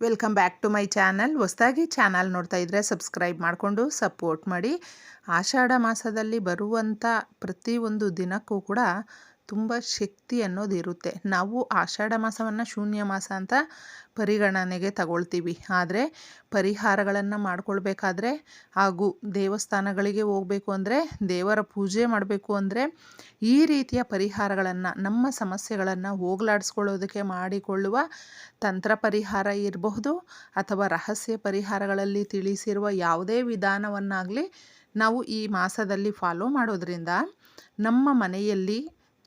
Welcome back to my channel ಹೊಸದಾಗಿ channel ನೋಡ್ತಾ ಇದ್ದರೆ ಸಬ್ಸ್ಕ್ರೈಬ್ ಮಾಡಿಕೊಂಡು ಸಪೋರ್ಟ್ ಮಾಡಿ. ಆಷಾಢ ಮಾಸದಲ್ಲಿ ಬರುವಂಥ ಪ್ರತಿಯೊಂದು ದಿನಕ್ಕೂ ಕೂಡ ತುಂಬ ಶಕ್ತಿ ಅನ್ನೋದು ಇರುತ್ತೆ. ನಾವು ಆಷಾಢ ಮಾಸವನ್ನು ಶೂನ್ಯ ಮಾಸ ಅಂತ ಪರಿಗಣನೆಗೆ ತಗೊಳ್ತೀವಿ. ಆದರೆ ಪರಿಹಾರಗಳನ್ನು ಮಾಡಿಕೊಳ್ಬೇಕಾದ್ರೆ ಹಾಗೂ ದೇವಸ್ಥಾನಗಳಿಗೆ ಹೋಗಬೇಕು ಅಂದರೆ, ದೇವರ ಪೂಜೆ ಮಾಡಬೇಕು ಅಂದರೆ ಈ ರೀತಿಯ ಪರಿಹಾರಗಳನ್ನು, ನಮ್ಮ ಸಮಸ್ಯೆಗಳನ್ನು ಹೋಗಲಾಡಿಸ್ಕೊಳ್ಳೋದಕ್ಕೆ ಮಾಡಿಕೊಳ್ಳುವ ತಂತ್ರ ಪರಿಹಾರ ಇರಬಹುದು ಅಥವಾ ರಹಸ್ಯ ಪರಿಹಾರಗಳಲ್ಲಿ ತಿಳಿಸಿರುವ ಯಾವುದೇ ವಿಧಾನವನ್ನಾಗಲಿ ನಾವು ಈ ಮಾಸದಲ್ಲಿ ಫಾಲೋ ಮಾಡೋದ್ರಿಂದ ನಮ್ಮ ಮನೆಯಲ್ಲಿ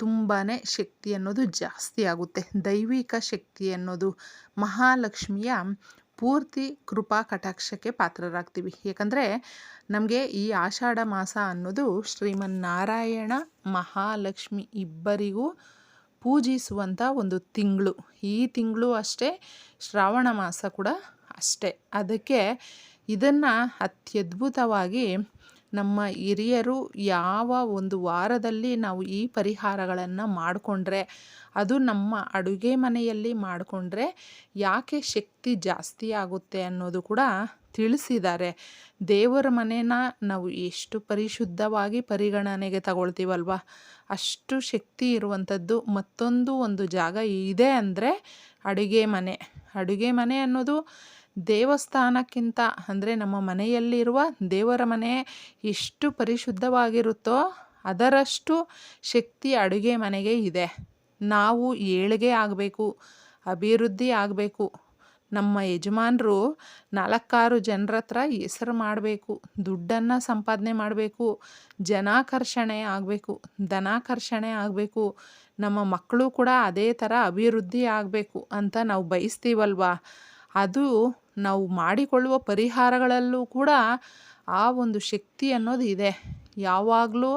ತುಂಬಾ ಶಕ್ತಿ ಅನ್ನೋದು ಜಾಸ್ತಿ ಆಗುತ್ತೆ. ದೈವಿಕ ಶಕ್ತಿ ಅನ್ನೋದು ಮಹಾಲಕ್ಷ್ಮಿಯ ಪೂರ್ತಿ ಕೃಪಾ ಕಟಾಕ್ಷಕ್ಕೆ ಪಾತ್ರರಾಗ್ತೀವಿ. ಯಾಕಂದರೆ ನಮಗೆ ಈ ಆಷಾಢ ಮಾಸ ಅನ್ನೋದು ಶ್ರೀಮನ್ನಾರಾಯಣ ಮಹಾಲಕ್ಷ್ಮಿ ಇಬ್ಬರಿಗೂ ಪೂಜಿಸುವಂಥ ಒಂದು ತಿಂಗಳು. ಈ ತಿಂಗಳು ಅಷ್ಟೇ, ಶ್ರಾವಣ ಮಾಸ ಕೂಡ ಅಷ್ಟೇ. ಅದಕ್ಕೆ ಇದನ್ನು ಅತ್ಯದ್ಭುತವಾಗಿ ನಮ್ಮ ಹಿರಿಯರು ಯಾವ ಒಂದು ವಾರದಲ್ಲಿ ನಾವು ಈ ಪರಿಹಾರಗಳನ್ನು ಮಾಡಿಕೊಂಡ್ರೆ, ಅದು ನಮ್ಮ ಅಡುಗೆ ಮನೆಯಲ್ಲಿ ಮಾಡಿಕೊಂಡ್ರೆ ಯಾಕೆ ಶಕ್ತಿ ಜಾಸ್ತಿ ಆಗುತ್ತೆ ಅನ್ನೋದು ಕೂಡ ತಿಳಿಸಿದ್ದಾರೆ. ದೇವರ ಮನೇನ ನಾವು ಎಷ್ಟು ಪರಿಶುದ್ಧವಾಗಿ ಪರಿಗಣನೆಗೆ ತಗೊಳ್ತೀವಲ್ವ? ಅಷ್ಟು ಶಕ್ತಿ ಇರುವಂಥದ್ದು ಮತ್ತೊಂದು ಒಂದು ಜಾಗ ಇದೆ ಅಂದರೆ ಅಡುಗೆ ಮನೆ. ಅಡುಗೆ ಮನೆ ಅನ್ನೋದು ದೇವಸ್ಥಾನಕ್ಕಿಂತ ಅಂದರೆ ನಮ್ಮ ಮನೆಯಲ್ಲಿರುವ ದೇವರ ಮನೆ ಎಷ್ಟು ಪರಿಶುದ್ಧವಾಗಿರುತ್ತೋ ಅದರಷ್ಟು ಶಕ್ತಿ ಅಡುಗೆ ಮನೆಗೆ ಇದೆ. ನಾವು ಏಳಿಗೆ ಆಗಬೇಕು, ಅಭಿವೃದ್ಧಿ ಆಗಬೇಕು. ನಮ್ಮ ಯಜಮಾನರು ನಾಲ್ಕಾರು ಜನರ ಹತ್ರ ಹೆಸರು ಮಾಡಬೇಕು, ದುಡ್ಡನ್ನು ಸಂಪಾದನೆ ಮಾಡಬೇಕು, ಜನಾಕರ್ಷಣೆ ಆಗಬೇಕು, ಧನಾಕರ್ಷಣೆ ಆಗಬೇಕು. ನಮ್ಮ ಮಕ್ಕಳು ಕೂಡ ಅದೇ ಥರ ಅಭಿವೃದ್ಧಿ ಆಗಬೇಕು ಅಂತ ನಾವು ಬಯಸ್ತೀವಲ್ವಾ? ಅದು ನಾವು ಮಾಡಿಕೊಳ್ಳುವ ಪರಿಹಾರಗಳಲ್ಲೂ ಕೂಡ ಆ ಒಂದು ಶಕ್ತಿ ಅನ್ನೋದು ಇದೆ. ಯಾವಾಗಲೂ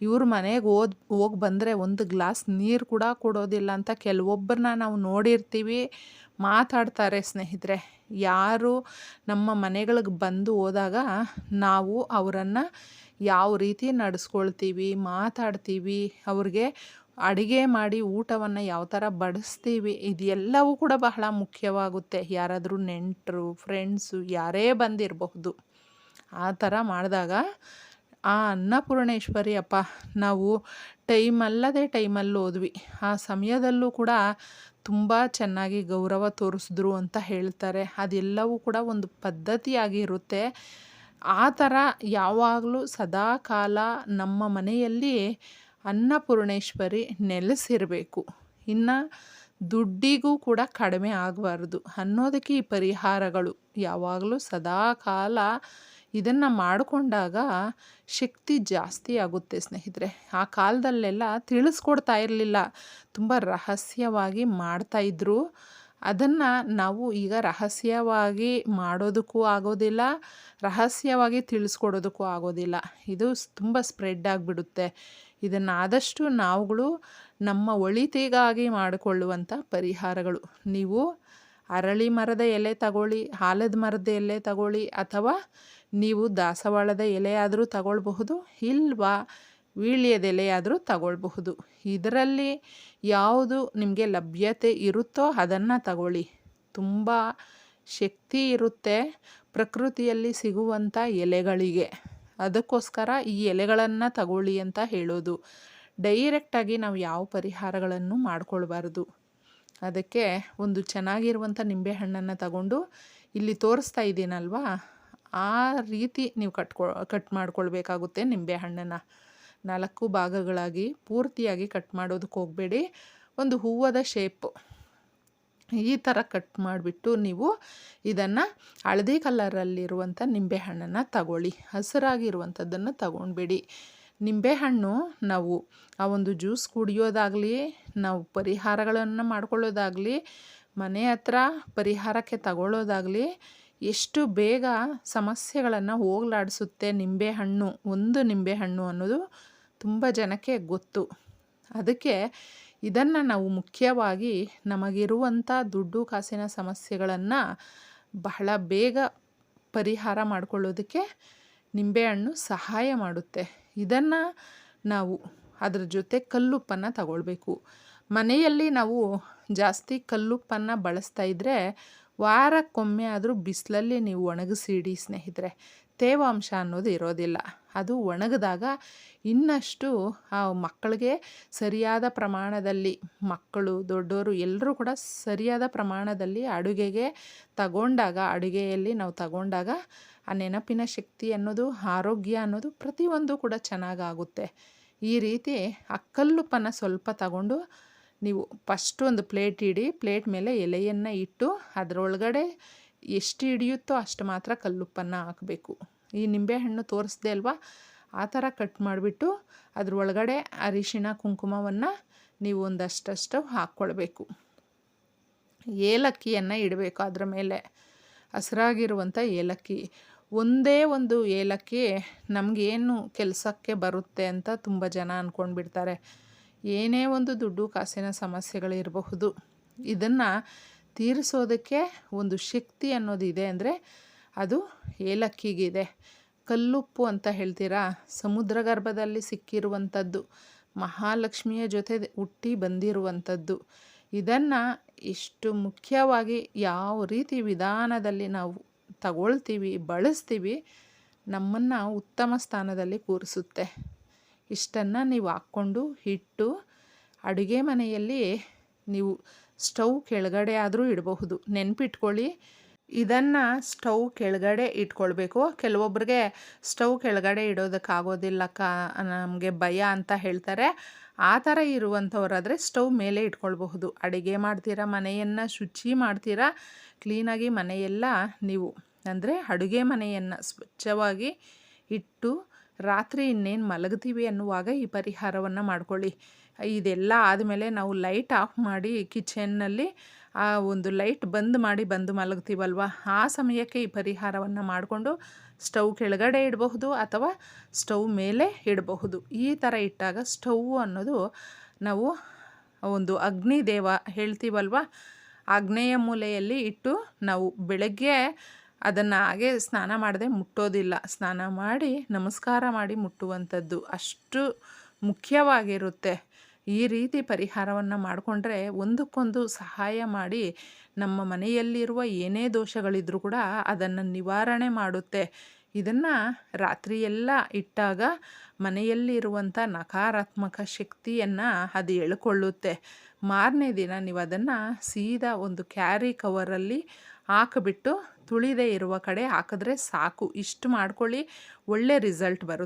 ಇವ್ರ ಮನೆಗೆ ಓದ್ ಹೋಗಿ ಬಂದರೆ ಒಂದು ಗ್ಲಾಸ್ ನೀರು ಕೂಡ ಕೊಡೋದಿಲ್ಲ ಅಂತ ಕೆಲವೊಬ್ಬರನ್ನ ನಾವು ನೋಡಿರ್ತೀವಿ, ಮಾತಾಡ್ತಾರೆ ಸ್ನೇಹಿತರೆ. ಯಾರು ನಮ್ಮ ಮನೆಗಳಿಗೆ ಬಂದು ಹೋದಾಗ ನಾವು ಅವರನ್ನು ಯಾವ ರೀತಿ ನಡೆಸ್ಕೊಳ್ತೀವಿ, ಮಾತಾಡ್ತೀವಿ, ಅವ್ರಿಗೆ ಅಡುಗೆ ಮಾಡಿ ಊಟವನ್ನು ಯಾವ ಥರ ಬಡಿಸ್ತೀವಿ, ಇದೆಲ್ಲವೂ ಕೂಡ ಬಹಳ ಮುಖ್ಯವಾಗುತ್ತೆ. ಯಾರಾದರೂ ನೆಂಟರು ಫ್ರೆಂಡ್ಸು ಯಾರೇ ಬಂದಿರಬಹುದು. ಆ ಥರ ಮಾಡಿದಾಗ ಆ ಅನ್ನಪೂರ್ಣೇಶ್ವರಿ ಅಪ್ಪ, ನಾವು ಟೈಮಲ್ಲದೆ ಟೈಮಲ್ಲಿ ಹೋದ್ವಿ. ಆ ಸಮಯದಲ್ಲೂ ಕೂಡ ತುಂಬ ಚೆನ್ನಾಗಿ ಗೌರವ ತೋರಿಸಿದ್ರು ಅಂತ ಹೇಳ್ತಾರೆ. ಅದೆಲ್ಲವೂ ಕೂಡ ಒಂದು ಪದ್ಧತಿಯಾಗಿರುತ್ತೆ ಆ ಥರ ಯಾವಾಗಲೂ ಸದಾ ಕಾಲ ನಮ್ಮ ಮನೆಯಲ್ಲಿ ಅನ್ನಪೂರ್ಣೇಶ್ವರಿ ನೆಲೆಸಿರಬೇಕು. ಇನ್ನು ದುಡ್ಡಿಗೂ ಕೂಡ ಕಡಿಮೆ ಆಗಬಾರ್ದು. ಅನ್ನೋದಕ್ಕೆ ಈ ಪರಿಹಾರಗಳು. ಯಾವಾಗಲೂ ಸದಾ ಕಾಲ ಇದನ್ನು ಮಾಡಿಕೊಂಡಾಗ ಶಕ್ತಿ ಜಾಸ್ತಿ ಆಗುತ್ತೆ ಸ್ನೇಹಿತರೆ. ಆ ಕಾಲದಲ್ಲೆಲ್ಲ ತಿಳಿಸ್ಕೊಡ್ತಾ ಇರಲಿಲ್ಲ. ತುಂಬ ರಹಸ್ಯವಾಗಿ ಮಾಡ್ತಾಯಿದ್ರು ಅದನ್ನು ನಾವು ಈಗ ರಹಸ್ಯವಾಗಿ ಮಾಡೋದಕ್ಕೂ ಆಗೋದಿಲ್ಲ, ರಹಸ್ಯವಾಗಿ ತಿಳಿಸ್ಕೊಡೋದಕ್ಕೂ ಆಗೋದಿಲ್ಲ. ಇದು ತುಂಬ ಸ್ಪ್ರೆಡ್ ಆಗಿಬಿಡುತ್ತೆ. ಇದನ್ನು ಆದಷ್ಟು ನಾವುಗಳು ನಮ್ಮ ಒಳಿತಿಗಾಗಿ ಮಾಡಿಕೊಳ್ಳುವಂಥ ಪರಿಹಾರಗಳು. ನೀವು ಅರಳಿ ಮರದ ಎಲೆ ತಗೊಳ್ಳಿ ಆಲದ ಮರದ ಎಲೆ ತಗೊಳ್ಳಿ ಅಥವಾ ನೀವು ದಾಸವಾಳದ ಎಲೆಯಾದರೂ ತಗೊಳ್ಬಹುದು ಇಲ್ವಾ ವೀಳ್ಯದ ಎಲೆಯಾದರೂ ತಗೊಳ್ಬಹುದು. ಇದರಲ್ಲಿ ಯಾವುದು ನಿಮಗೆ ಲಭ್ಯತೆ ಇರುತ್ತೋ ಅದನ್ನು ತಗೊಳ್ಳಿ. ತುಂಬ ಶಕ್ತಿ ಇರುತ್ತೆ ಪ್ರಕೃತಿಯಲ್ಲಿ ಸಿಗುವಂಥ ಎಲೆಗಳಿಗೆ. ಅದಕ್ಕೋಸ್ಕರ ಈ ಎಲೆಗಳನ್ನು ತಗೊಳ್ಳಿ ಅಂತ ಹೇಳೋದು. ಡೈರೆಕ್ಟಾಗಿ ನಾವು ಯಾವ ಪರಿಹಾರಗಳನ್ನು ಮಾಡ್ಕೊಳ್ಬಾರ್ದು. ಅದಕ್ಕೆ ಒಂದು ಚೆನ್ನಾಗಿರುವಂಥ ನಿಂಬೆಹಣ್ಣನ್ನು ತಗೊಂಡು ಇಲ್ಲಿ ತೋರಿಸ್ತಾ ಇದ್ದೀನಲ್ವಾ? ಆ ರೀತಿ ನೀವು ಕಟ್ಕೊ, ಕಟ್ ಮಾಡ್ಕೊಳ್ಬೇಕಾಗುತ್ತೆ ನಿಂಬೆಹಣ್ಣನ್ನು ನಾಲ್ಕು ಭಾಗಗಳಾಗಿ ಪೂರ್ತಿಯಾಗಿ ಕಟ್ ಮಾಡೋದಕ್ಕೆ ಹೋಗಬೇಡಿ. ಒಂದು ಹೂವದ ಶೇಪು ಈ ಥರ ಕಟ್ ಮಾಡಿಬಿಟ್ಟು ನೀವು ಇದನ್ನು ಹಳದಿ ಕಲರಲ್ಲಿರುವಂಥ ನಿಂಬೆಹಣ್ಣನ್ನು ತಗೊಳ್ಳಿ, ಹಸಿರಾಗಿರುವಂಥದ್ದನ್ನು ತಗೊಂಡ್ಬೇಡಿ. ನಿಂಬೆಹಣ್ಣು ನಾವು ಆ ಒಂದು ಜ್ಯೂಸ್ ಕುಡಿಯೋದಾಗಲಿ, ನಾವು ಪರಿಹಾರಗಳನ್ನು ಮಾಡ್ಕೊಳ್ಳೋದಾಗಲಿ, ಮನೆ ಹತ್ರ ಪರಿಹಾರಕ್ಕೆ ತಗೊಳ್ಳೋದಾಗಲಿ ಎಷ್ಟು ಬೇಗ ಸಮಸ್ಯೆಗಳನ್ನು ಹೋಗ್ಲಾಡಿಸುತ್ತೆ ನಿಂಬೆಹಣ್ಣು, ಒಂದು ನಿಂಬೆಹಣ್ಣು ಅನ್ನೋದು ತುಂಬ ಜನಕ್ಕೆ ಗೊತ್ತು. ಅದಕ್ಕೆ ಇದನ್ನು ನಾವು ಮುಖ್ಯವಾಗಿ ನಮಗಿರುವಂಥ ದುಡ್ಡು ಕಾಸಿನ ಸಮಸ್ಯೆಗಳನ್ನು ಬಹಳ ಬೇಗ ಪರಿಹಾರ ಮಾಡಿಕೊಳ್ಳೋದಕ್ಕೆ ನಿಂಬೆಹಣ್ಣು ಸಹಾಯ ಮಾಡುತ್ತೆ. ಇದನ್ನು ನಾವು ಅದರ ಜೊತೆ ಕಲ್ಲುಪ್ಪನ್ನು ತಗೊಳ್ಬೇಕು. ಮನೆಯಲ್ಲಿ ನಾವು ಜಾಸ್ತಿ ಕಲ್ಲುಪ್ಪನ್ನು ಬಳಸ್ತಾ ಇದ್ದರೆ ವಾರಕ್ಕೊಮ್ಮೆ ಆದರೂ ಬಿಸಿಲಲ್ಲಿ ನೀವು ಒಣಗಿಸಿಡಿ ಸ್ನೇಹಿತರೆ. ತೇವಾಂಶ ಅನ್ನೋದು ಇರೋದಿಲ್ಲ. ಅದು ಒಣಗಿದಾಗ ಇನ್ನಷ್ಟು ಆ ಮಕ್ಕಳಿಗೆ ಸರಿಯಾದ ಪ್ರಮಾಣದಲ್ಲಿ ಮಕ್ಕಳು ದೊಡ್ಡವರು ಎಲ್ಲರೂ ಕೂಡ ಸರಿಯಾದ ಪ್ರಮಾಣದಲ್ಲಿ ಅಡುಗೆಗೆ ತಗೊಂಡಾಗ, ಅಡುಗೆಯಲ್ಲಿ ನಾವು ತಗೊಂಡಾಗ ಆ ನೆನಪಿನ ಶಕ್ತಿ ಅನ್ನೋದು, ಆರೋಗ್ಯ ಅನ್ನೋದು ಪ್ರತಿಯೊಂದು ಕೂಡ ಚೆನ್ನಾಗಾಗುತ್ತೆ. ಈ ರೀತಿ ಅಕ್ಕಲ್ಲುಪ್ಪನ್ನು ಕಲ್ಲುಪ್ಪನ್ನು ಸ್ವಲ್ಪ ತಗೊಂಡು ನೀವು ಫಸ್ಟ್ ಒಂದು ಪ್ಲೇಟ್ ಇಡಿ, ಪ್ಲೇಟ್ ಮೇಲೆ ಎಲೆಯನ್ನು ಇಟ್ಟು ಅದರೊಳಗಡೆ ಎಷ್ಟು ಹಿಡಿಯುತ್ತೋ ಅಷ್ಟು ಮಾತ್ರ ಕಲ್ಲುಪ್ಪನ್ನು ಹಾಕಬೇಕು. ಈ ನಿಂಬೆಹಣ್ಣು ತೋರಿಸ್ದೆ ಅಲ್ವಾ? ಆ ಥರ ಕಟ್ ಮಾಡಿಬಿಟ್ಟು ಅದ್ರ ಒಳಗಡೆ ಅರಿಶಿಣ, ಕುಂಕುಮವನ್ನು ನೀವು ಒಂದಷ್ಟಷ್ಟು ಹಾಕ್ಕೊಳ್ಬೇಕು. ಏಲಕ್ಕಿಯನ್ನು ಇಡಬೇಕು ಅದರ ಮೇಲೆ. ಹಸಿರಾಗಿರುವಂಥ ಏಲಕ್ಕಿ. ಒಂದೇ ಒಂದು ಏಲಕ್ಕಿ ನಮಗೇನು ಕೆಲಸಕ್ಕೆ ಬರುತ್ತೆ ಅಂತ ತುಂಬ ಜನ ಅಂದ್ಕೊಂಡ್ಬಿಡ್ತಾರೆ ಏನೇ ಒಂದು ದುಡ್ಡು ಕಾಸಿನ ಸಮಸ್ಯೆಗಳಿರಬಹುದು. ಇದನ್ನು ತೀರಿಸೋದಕ್ಕೆ ಒಂದು ಶಕ್ತಿ ಅನ್ನೋದಿದೆ ಅಂದರೆ ಅದು ಏಲಕ್ಕಿಗಿದೆ. ಕಲ್ಲುಪ್ಪು ಅಂತ ಹೇಳ್ತೀರಾ? ಸಮುದ್ರ ಗರ್ಭದಲ್ಲಿ ಸಿಕ್ಕಿರುವಂಥದ್ದು, ಮಹಾಲಕ್ಷ್ಮಿಯ ಜೊತೆ ಹುಟ್ಟಿ ಬಂದಿರುವಂಥದ್ದು. ಇದನ್ನು ಇಷ್ಟು ಮುಖ್ಯವಾಗಿ ಯಾವ ರೀತಿ ವಿಧಾನದಲ್ಲಿ ನಾವು ತಗೊಳ್ತೀವಿ, ಬಳಸ್ತೀವಿ, ನಮ್ಮನ್ನು ಉತ್ತಮ ಸ್ಥಾನದಲ್ಲಿ ಕೂರಿಸುತ್ತೆ. ಇಷ್ಟನ್ನು ನೀವು ಹಾಕ್ಕೊಂಡು ಹಿಟ್ಟು, ಅಡುಗೆ ಮನೆಯಲ್ಲಿ ನೀವು ಸ್ಟವ್ ಕೆಳಗಡೆ ಆದರೂ ಇಡಬಹುದು. ನೆನಪಿಟ್ಕೊಳ್ಳಿ ಇದನ್ನು ಸ್ಟವ್ ಕೆಳಗಡೆ ಇಟ್ಕೊಳ್ಬೇಕು. ಕೆಲವೊಬ್ಬರಿಗೆ ಸ್ಟವ್ ಕೆಳಗಡೆ ಇಡೋದಕ್ಕಾಗೋದಿಲ್ಲ ಕ ನಮಗೆ ಭಯ ಅಂತ ಹೇಳ್ತಾರೆ. ಆ ಥರ ಇರುವಂಥವ್ರಾದರೆ ಸ್ಟವ್ ಮೇಲೆ ಇಟ್ಕೊಳ್ಬಹುದು. ಅಡುಗೆ ಮಾಡ್ತೀರಾ, ಮನೆಯನ್ನು ಶುಚಿ ಮಾಡ್ತೀರಾ, ಕ್ಲೀನಾಗಿ ಮನೆಯೆಲ್ಲ ನೀವು, ಅಂದರೆ ಅಡುಗೆ ಮನೆಯನ್ನು ಸ್ವಚ್ಛವಾಗಿ ಇಟ್ಟು ರಾತ್ರಿ ಇನ್ನೇನು ಮಲಗ್ತೀವಿ ಅನ್ನುವಾಗ ಈ ಪರಿಹಾರವನ್ನು ಮಾಡ್ಕೊಳ್ಳಿ. ಇದೆಲ್ಲ ಆದಮೇಲೆ ನಾವು ಲೈಟ್ ಆಫ್ ಮಾಡಿ ಕಿಚನ್ನಲ್ಲಿ ಆ ಒಂದು ಲೈಟ್ ಬಂದ್ ಮಾಡಿ ಬಂದು ಮಲಗ್ತೀವಲ್ವ? ಆ ಸಮಯಕ್ಕೆ ಈ ಪರಿಹಾರವನ್ನು ಮಾಡಿಕೊಂಡು ಸ್ಟವ್ ಕೆಳಗಡೆ ಇಡಬಹುದು ಅಥವಾ ಸ್ಟವ್ ಮೇಲೆ ಇಡಬಹುದು. ಈ ಥರ ಇಟ್ಟಾಗ ಸ್ಟವ್ ಅನ್ನೋದು ನಾವು ಒಂದು ಅಗ್ನಿ ದೇವ ಹೇಳ್ತೀವಲ್ವ? ಆಗ್ನೇಯ ಮೂಲೆಯಲ್ಲಿ ಇಟ್ಟು ನಾವು ಬೆಳಗ್ಗೆ ಅದನ್ನು ಹಾಗೆ ಸ್ನಾನ ಮಾಡದೆ ಮುಟ್ಟೋದಿಲ್ಲ. ಸ್ನಾನ ಮಾಡಿ ನಮಸ್ಕಾರ ಮಾಡಿ ಮುಟ್ಟುವಂಥದ್ದು ಅಷ್ಟು ಮುಖ್ಯವಾಗಿರುತ್ತೆ. ಈ ರೀತಿ ಪರಿಹಾರವನ್ನು ಮಾಡಿಕೊಂಡ್ರೆ ಒಂದಕ್ಕೊಂದು ಸಹಾಯ ಮಾಡಿ ನಮ್ಮ ಮನೆಯಲ್ಲಿರುವ ಏನೇ ದೋಷಗಳಿದ್ರೂ ಕೂಡ ಅದನ್ನು ನಿವಾರಣೆ ಮಾಡುತ್ತೆ. ಇದನ್ನು ರಾತ್ರಿಯೆಲ್ಲ ಇಟ್ಟಾಗ ಮನೆಯಲ್ಲಿರುವಂಥ ನಕಾರಾತ್ಮಕ ಶಕ್ತಿಯನ್ನು ಅದು ಎಳ್ಕೊಳ್ಳುತ್ತೆ. ಮಾರನೇ ದಿನ ನೀವು ಅದನ್ನು ಸೀದಾ ಒಂದು ಕ್ಯಾರಿ ಕವರಲ್ಲಿ ಹಾಕಿಬಿಟ್ಟು ತುಳಿದೇ ಇರುವ ಕಡೆ ಹಾಕಿದ್ರೆ ಸಾಕು. ಇಷ್ಟು ಮಾಡ್ಕೊಳ್ಳಿ ಒಳ್ಳೆ ರಿಸಲ್ಟ್ ಬರುತ್ತೆ.